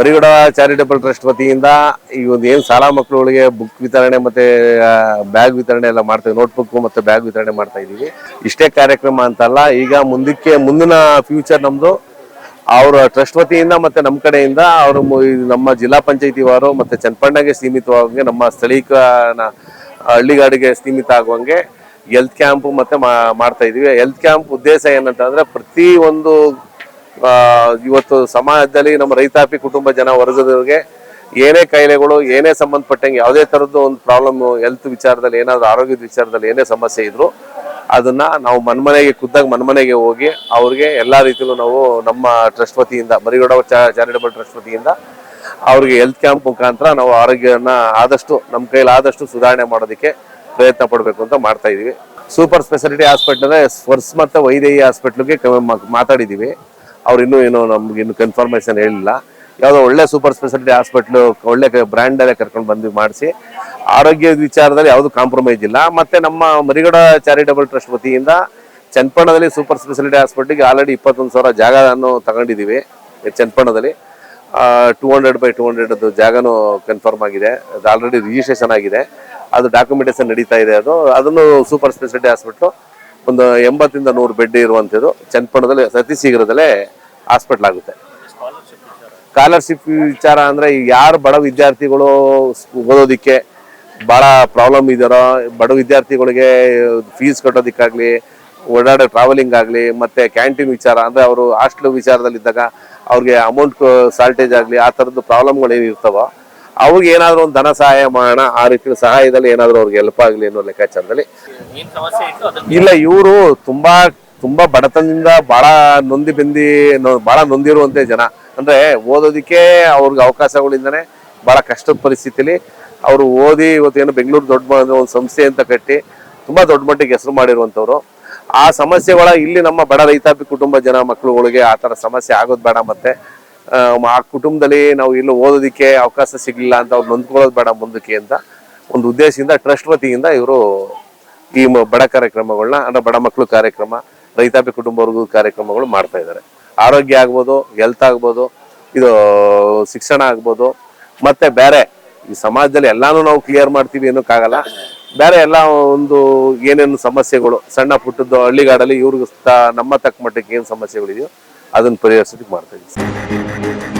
Marigowda charitable trust ವತಿಯಿಂದ ಈ ಒಂದು ಏನು ಶಾಲಾ ಮಕ್ಕಳುಗಳಿಗೆ ಬುಕ್ ವಿತರಣೆ ಮತ್ತೆ ಬ್ಯಾಗ್ ವಿತರಣೆ ಎಲ್ಲ ಮಾಡ್ತಾ ನೋಟ್ಬುಕ್ ಮತ್ತೆ ಬ್ಯಾಗ್ ವಿತರಣೆ ಮಾಡ್ತಾ ಇದೀವಿ ಇಷ್ಟೇ ಕಾರ್ಯಕ್ರಮ ಅಂತಲ್ಲ, ಈಗ ಮುಂದಕ್ಕೆ, ಮುಂದಿನ ಫ್ಯೂಚರ್ ನಮ್ದು ಅವರ ಟ್ರಸ್ಟ್ ವತಿಯಿಂದ ಮತ್ತೆ ನಮ್ಮ ಕಡೆಯಿಂದ ಅವರು ನಮ್ಮ ಜಿಲ್ಲಾ ಪಂಚಾಯತಿ ವಾರು ಮತ್ತೆ ಚನ್ನಪಣ್ಣಗೆ ಸೀಮಿತವಾಗಂಗೆ ನಮ್ಮ ಸ್ಥಳೀಯ ಹಳ್ಳಿಗಾಡಿಗೆ ಸೀಮಿತ ಆಗುವಂಗೆ ಹೆಲ್ತ್ ಕ್ಯಾಂಪ್ ಮತ್ತೆ ಮಾಡ್ತಾ ಇದೀವಿ ಹೆಲ್ತ್ ಕ್ಯಾಂಪ್ ಉದ್ದೇಶ ಏನಂತಂದ್ರೆ ಪ್ರತಿ ಒಂದು ಇವತ್ತು ಸಮಾಜದಲ್ಲಿ ನಮ್ಮ ರೈತಾಪಿ ಕುಟುಂಬ ಜನ ವರ್ಗದವರಿಗೆ ಏನೇ ಕಾಯಿಲೆಗಳು, ಏನೇ ಸಂಬಂಧಪಟ್ಟಂಗೆ ಯಾವುದೇ ಥರದ್ದು ಒಂದು ಪ್ರಾಬ್ಲಮ್ ಹೆಲ್ತ್ ವಿಚಾರದಲ್ಲಿ ಏನಾದರೂ ಆರೋಗ್ಯದ ವಿಚಾರದಲ್ಲಿ ಏನೇ ಸಮಸ್ಯೆ ಇದ್ರು ಅದನ್ನ ನಾವು ಮನ್ಮನೆಗೆ ಖುದ್ದಾಗಿ ಮನ್ಮನೆಗೆ ಹೋಗಿ ಅವ್ರಿಗೆ ಎಲ್ಲಾ ರೀತಿಯಲ್ಲೂ ನಾವು ನಮ್ಮ ಟ್ರಸ್ಟ್ ವತಿಯಿಂದ, ಮರಿಗೌಡ ಚಾರಿಟಬಲ್ ಟ್ರಸ್ಟ್ ವತಿಯಿಂದ ಅವ್ರಿಗೆ ಹೆಲ್ತ್ ಕ್ಯಾಂಪ್ ಮುಖಾಂತರ ನಾವು ಆರೋಗ್ಯನ ಆದಷ್ಟು, ನಮ್ಮ ಕೈಲಿ ಆದಷ್ಟು ಸುಧಾರಣೆ ಮಾಡೋದಕ್ಕೆ ಪ್ರಯತ್ನ ಪಡಬೇಕು ಅಂತ ಮಾಡ್ತಾ ಇದೀವಿ. ಸೂಪರ್ ಸ್ಪೆಷಾಲಿಟಿ ಹಾಸ್ಪಿಟ್ಲ್ ಅಂದರೆ ಸ್ವರ್ಸ್ ಮತ್ತು ವೈದೇಹಿ ಹಾಸ್ಪಿಟ್ಲ್ಗೆ ಮಾತಾಡಿದೀವಿ. ಅವ್ರು ಇನ್ನೂ ಏನೋ ನಮ್ಗೆ ಇನ್ನು ಕನ್ಫರ್ಮೇಶನ್ ಹೇಳಿಲ್ಲ. ಯಾವುದೋ ಒಳ್ಳೆ ಸೂಪರ್ ಸ್ಪೆಷಾಲಿಟಿ ಹಾಸ್ಪಿಟ್ಲು ಒಳ್ಳೆ ಬ್ರ್ಯಾಂಡ್ ಅಲ್ಲೇ ಕರ್ಕೊಂಡು ಬಂದು ಮಾಡಿಸಿ, ಆರೋಗ್ಯದ ವಿಚಾರದಲ್ಲಿ ಯಾವುದು ಕಾಂಪ್ರಮೈಸ್ ಇಲ್ಲ. ಮತ್ತೆ ನಮ್ಮ ಮರಿಗಡ ಚಾರಿಟಬಲ್ ಟ್ರಸ್ಟ್ ವತಿಯಿಂದ ಚನ್ನಪಣ್ಣದಲ್ಲಿ ಸೂಪರ್ ಸ್ಪೆಷಾಲಿಟಿ ಹಾಸ್ಪಿಟ್ಲಿಗೆ ಆಲ್ರೆಡಿ ಇಪ್ಪತ್ತೊಂದು ಸಾವಿರ ಜಾಗವನ್ನು ತಗೊಂಡಿದ್ದೀವಿ ಚನ್ನಪಣ್ಣದಲ್ಲಿ two hundred by two hundred ಅದು ಜಾಗನೂ ಕನ್ಫರ್ಮ್ ಆಗಿದೆ. ಅದು ಆಲ್ರೆಡಿ ರಿಜಿಸ್ಟ್ರೇಷನ್ ಆಗಿದೆ. ಅದು ಡಾಕ್ಯುಮೆಂಟೇಷನ್ ನಡೀತಾ ಇದೆ ಅದು. ಅದನ್ನು ಸೂಪರ್ ಸ್ಪೆಷಾಲಿಟಿ ಹಾಸ್ಪಿಟ್ಲು ಒಂದು ಎಂಬತ್ತಿಂದ ನೂರು ಬೆಡ್ ಇರುವಂಥದ್ದು ಚನ್ನಪಟ್ಟಣದಲ್ಲಿ ಅತಿ ಶೀಘ್ರದಲ್ಲೇ ಹಾಸ್ಪಿಟ್ಲ್ ಆಗುತ್ತೆ. ಸ್ಕಾಲರ್ಶಿಪ್ ವಿಚಾರ ಅಂದ್ರೆ ಈಗ ಯಾರು ಬಡ ವಿದ್ಯಾರ್ಥಿಗಳು ಓದೋದಿಕ್ಕೆ ಬಹಳ ಪ್ರಾಬ್ಲಮ್ ಇದಾರೋ ಬಡ ವಿದ್ಯಾರ್ಥಿಗಳಿಗೆ ಫೀಸ್ ಕಟ್ಟೋದಿಕ್ಕಾಗ್ಲಿ ಓಡಾಡೋ ಟ್ರಾವೆಲಿಂಗ್ ಆಗಲಿ, ಮತ್ತೆ ಕ್ಯಾಂಟೀನ್ ವಿಚಾರ ಅಂದ್ರೆ ಅವರು ಹಾಸ್ಟೆಲ್ ವಿಚಾರದಲ್ಲಿ ಇದ್ದಾಗ ಅವ್ರಿಗೆ ಅಮೌಂಟ್ ಶಾರ್ಟೇಜ್ ಆಗಲಿ, ಆ ಥರದ್ದು ಪ್ರಾಬ್ಲಮ್ಗಳು ಏನು ಇರ್ತಾವೋ ಅವ್ರಿಗೆ ಏನಾದ್ರು ಒಂದು ಧನ ಸಹಾಯ ಮಾಡೋಣ ಆ ರೀತಿ ಸಹಾಯದಲ್ಲಿ ಏನಾದ್ರು ಅವ್ರಿಗೆ ಹೆಲ್ಪ್ ಆಗಲಿ ಅನ್ನೋ ಲೆಕ್ಕಾಚಾರದಲ್ಲಿ. ಇಲ್ಲ ಇವರು ತುಂಬಾ ತುಂಬಾ ಬಡತನದಿಂದ ಬಹಳ ನೊಂದಿ ಬೆಂದಿ ಬಹಳ ನೊಂದಿರುವಂತೆ ಜನ. ಅಂದ್ರೆ ಓದೋದಿಕ್ಕೆ ಅವ್ರಿಗೆ ಅವಕಾಶಗಳಿಂದನೇ ಬಹಳ ಕಷ್ಟದ ಪರಿಸ್ಥಿತಿಲಿ ಅವರು ಓದಿ ಇವತ್ತೇನು ಬೆಂಗಳೂರು ದೊಡ್ಡ ಒಂದು ಸಂಸ್ಥೆ ಅಂತ ಕಟ್ಟಿ ತುಂಬಾ ದೊಡ್ಡ ಮಟ್ಟಿಗೆ ಹೆಸರು ಮಾಡಿರುವಂತವ್ರು ಆ ಸಮಸ್ಯೆಗಳ ಇಲ್ಲಿ ನಮ್ಮ ಬಡ ರೈತಾಪಿ ಕುಟುಂಬ ಜನ ಮಕ್ಕಳುಗಳಿಗೆ ಆ ತರ ಸಮಸ್ಯೆ ಆಗೋದು ಬೇಡ ಮತ್ತೆ. ಆ, ಕುಟುಂಬದಲ್ಲಿ ನಾವು ಇಲ್ಲೂ ಓದೋದಿಕ್ಕೆ ಅವಕಾಶ ಸಿಗ್ಲಿಲ್ಲ ಅಂತ ಅವ್ರು ನೊಂದ್ಕೊಳ್ಳೋದು ಬೇಡ ಮುಂದಕ್ಕೆ ಅಂತ ಒಂದು ಉದ್ದೇಶದಿಂದ ಟ್ರಸ್ಟ್ ವತಿಯಿಂದ ಇವರು ಈ ಬಡ ಕಾರ್ಯಕ್ರಮಗಳನ್ನ ಅಂದ್ರೆ ಬಡ ಮಕ್ಕಳು ಕಾರ್ಯಕ್ರಮ ರೈತಾಪಿ ಕುಟುಂಬವರ್ಗು ಕಾರ್ಯಕ್ರಮಗಳು ಮಾಡ್ತಾ ಇದ್ದಾರೆ. ಆರೋಗ್ಯ ಆಗ್ಬೋದು ಹೆಲ್ತ್ ಆಗ್ಬೋದು ಇದು ಶಿಕ್ಷಣ ಆಗ್ಬೋದು ಮತ್ತೆ ಬೇರೆ ಈ ಸಮಾಜದಲ್ಲಿ ಎಲ್ಲಾನು ನಾವು ಕ್ಲಿಯರ್ ಮಾಡ್ತೀವಿ ಅನ್ನೋಕ್ಕಾಗಲ್ಲ. ಬೇರೆ ಎಲ್ಲ ಒಂದು ಏನೇನು ಸಮಸ್ಯೆಗಳು, ಸಣ್ಣ ಪುಟ್ಟದ್ದು ಹಳ್ಳಿಗಾಡಲ್ಲಿ ಇವ್ರಿಗೆ ನಮ್ಮ ತಕ್ಕ ಮಟ್ಟಕ್ಕೆ ಏನು ಸಮಸ್ಯೆಗಳಿದೆಯೋ ಅದನ್ನು ಪರಿಹರಿಸೋದಕ್ಕೆ ಮಾಡ್ತಾ ಇದ್ದೀವಿ.